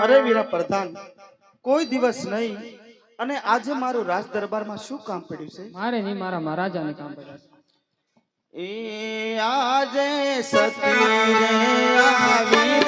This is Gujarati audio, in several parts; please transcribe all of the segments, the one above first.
અરે વીરા પ્રધાન કોઈ દિવસ નહીં. અને આજે મારું રાજ દરબારમાં શું કામ પડ્યું છે? મારે નહીં મારા મહારાજાને કામ પડ્યું એ આજે સતી આવી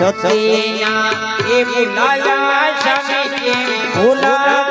સતિયા એ ભૂલાયા સમી ભૂલાયા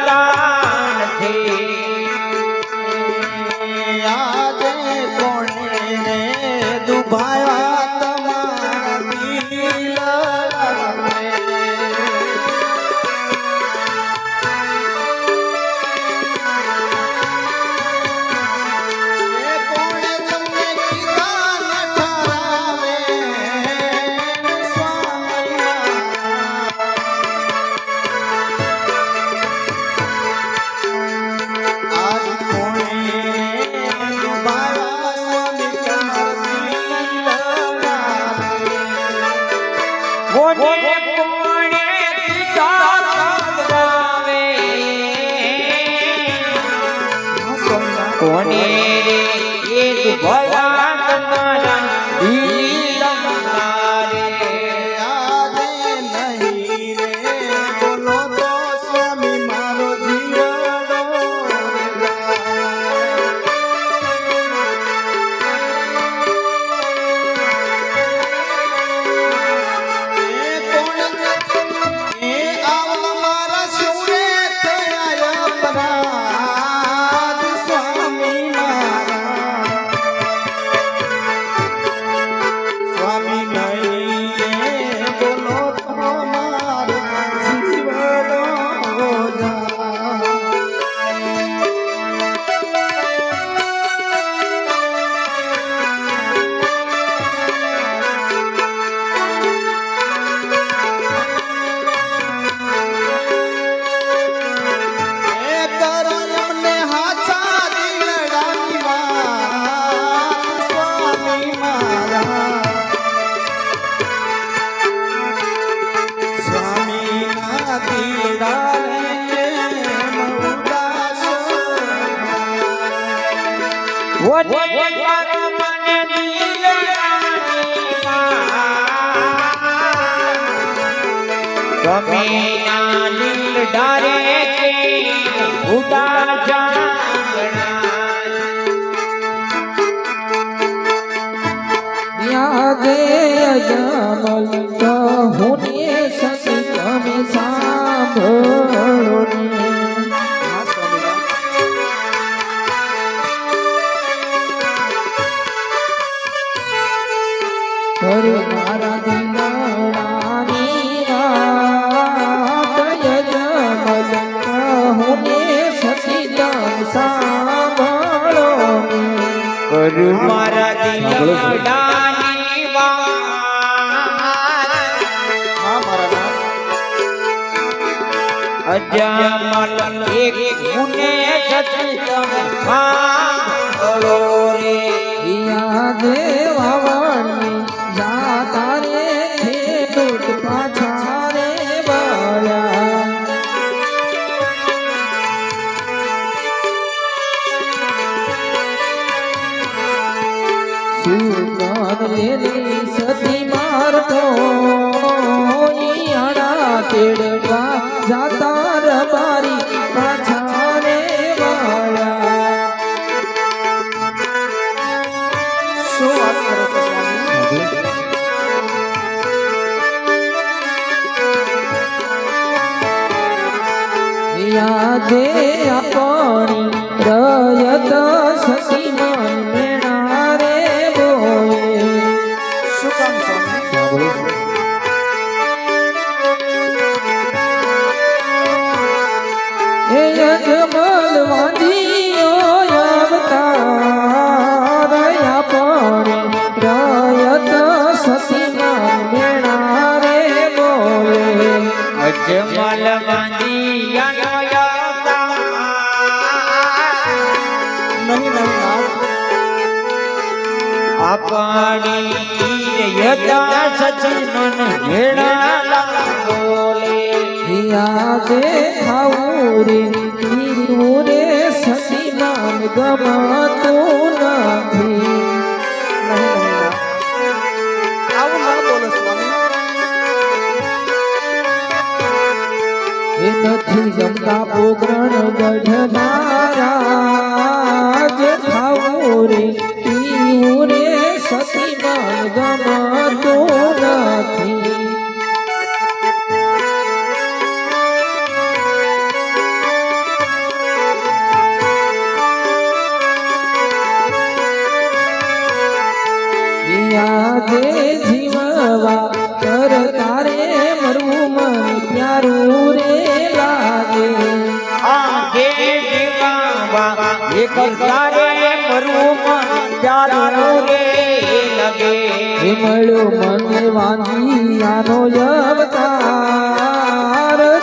What? What? What? What? કમીના કરું મારા દિલડાની વાત અજામલ એક ગુને જતી તમે. સાંભળો લાગે આપણી દયતા આપણી યદા સચન ઘેડા બોલે યાદે ખાઉરે તીરુરે સતીમાન ગમાતો નથી જમતા પોગરણ ગઢ મારા. આનો લગે.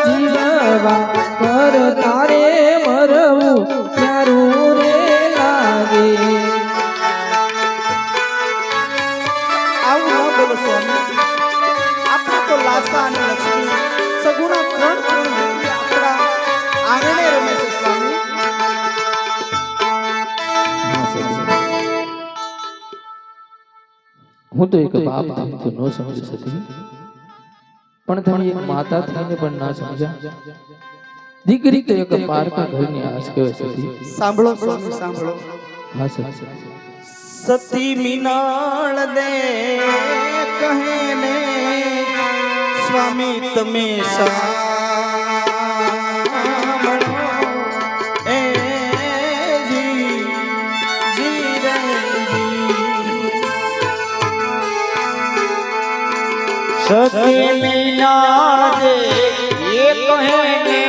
જીવવા પર તારે હું તો એક બાપ તો ન સમજી શકી. પણ તમે એક માતા થઈને પણ ના સમજ્યા? દીકરી તો એક પારકા ઘરની આશ કહેવાય સતી. સાંભળો સ્વામી સાંભળો. હા સર સતી મિનાળ દે કહે ને સ્વામી તમે સા સતી મીના દે એ કહે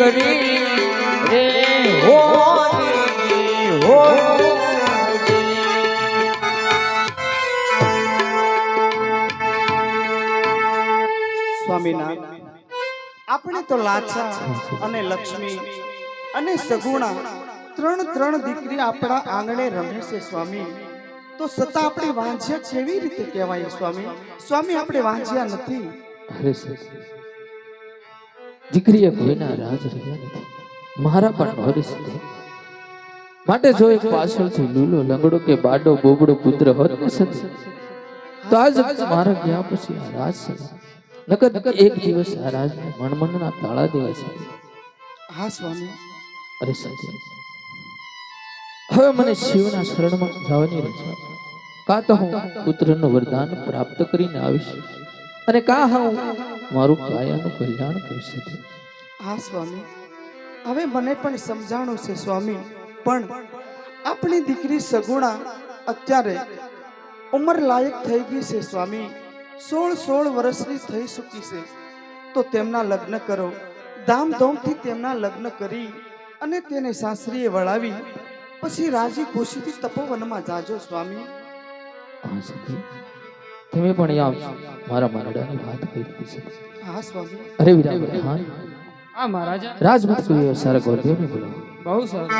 દીકરી દી. આપણે તો લાચા અને લક્ષ્મી અને સગુણા ત્રણ ત્રણ દીકરી આપણા આંગણે રમે છે સ્વામી. તો સતા આપણે વાંઝ્યા કેવી રીતે કહેવાય સ્વામી. સ્વામી, આપણે વાંઝ્યા નથી. દીકરીએ કોઈના રાજ રહ્યા નથી. મારા પણ નોરીસ માટે જો એક પાછળથી લૂલો લંગડો કે બાડો બોબડો પુત્ર હોત ને સતી તો આજ મારા ગયા પછી આ રાજ સદા નકર એક દિવસ આ રાજને મણમણના તાળા દેવા છે. હા સ્વામી. અરે સતી હવે મને શિવના શરણમાં જવાની રજા કાં તો હું પુત્રનું વરદાન પ્રાપ્ત કરીને આવીશ. અને કાં હું મારું કાયાનું કલ્યાણ કરી શકે. હા સ્વામી. હવે મને પણ સમજાણું છે સ્વામી. પણ આપણી દીકરી સગુણા અત્યારે ઉંમર લાયક થઈ ગઈ છે સ્વામી. સોળ સોળ વર્ષની થઈ ચૂકી છે. તો તેમના લગ્ન કરો. ધામધૂમથી તેમના લગ્ન કરી અને તેને સાસરીએ વળાવી. પછી રાજી ખુશીથી તપોવનમાં જાજો સ્વામી. તમે પણ આવશો મારા મારડાની વાત કરી દીધી છે. હા સ્વામી. અરે વીરા હા. આ મહારાજા. રાજમત સુયો સર ગોરદેવને બોલાવો. બહુ સરસ.